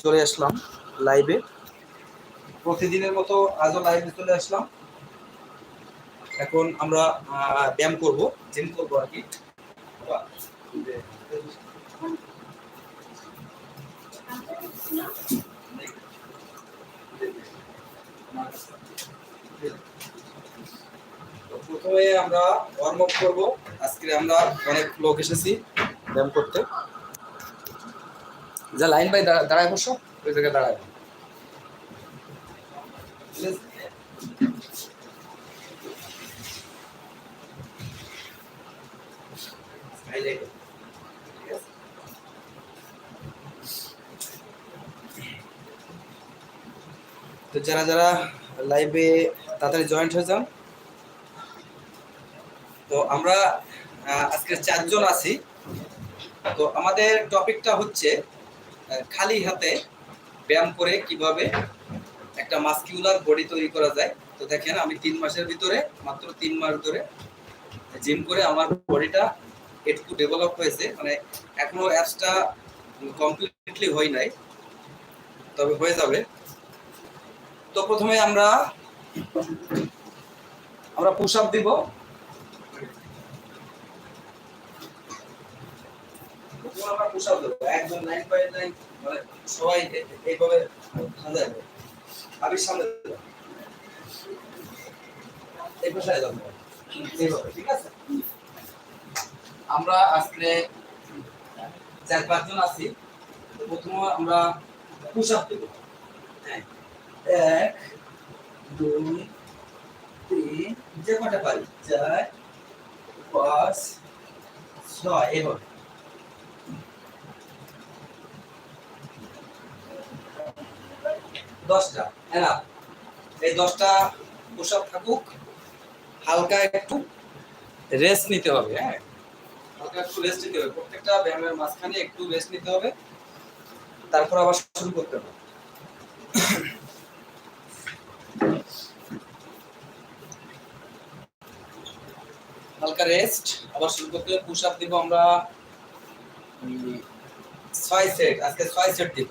চলে আসলাম লাইভে প্রতিদিনের মতো আজও লাইভে চলে আসলাম। এখন আমরা ব্যায়াম করব জিম করব আর কি। প্রথমে আমরা ওয়ার্ম আপ করব। আজকে আমরা অনেক লোক এসেছি ব্যায়াম করতে। যা লাইন বাই দাঁড়া- দাঁড়ায় বসো, ওই জায়গায় দাঁড়ায়। তো যারা যারা লাইভে তাড়াতাড়ি জয়েন্ট হয়ে যান তো আমরা আজকে চারজন আছি। তো আমাদের টপিকটা হচ্ছে খালি হাতে ব্যায়াম করে কীভাবে একটা মাস্কিউলার বডি তৈরি করা যায়। তো দেখেন, আমি তিন মাসের ভিতরে, মাত্র তিন মাস ধরে জিম করে আমার বডিটা একটু ডেভেলপ হয়েছে। মানে এখনও অ্যাপসটা কমপ্লিটলি হয় নাই, তবে হয়ে যাবে। তো প্রথমে আমরা আমরা পুশ আপ দিব। প্রথমে আমরা পুশ দেবো একদম নাইন মানে আমরা আজকে চার পাঁচজন আছি। প্রথমে আমরা পুশ আপ দেবো হ্যাঁ। এক, দুই, তিন, যে কটা পারি। চার, পাঁচ, ছয় এভাবে দশটা এনা এই দশটা পোশাক থাকুক, হালকা একটু রেস্ট নিতে হবে হ্যাঁ? হালকা একটু রেস্ট নিতে হবে। প্রত্যেকটা ব্যায়ামের মাঝখানে একটু রেস্ট নিতে হবে, তারপর আবার শুরু করতে হবে। হালকা রেস্ট আবার শুরু করতে হবে। পুশ আপ দিব আমরা ছয় সেট আজকে ছয় সেট দিব।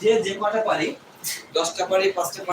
যে যে কটা পারি দশটা পারি পাঁচটা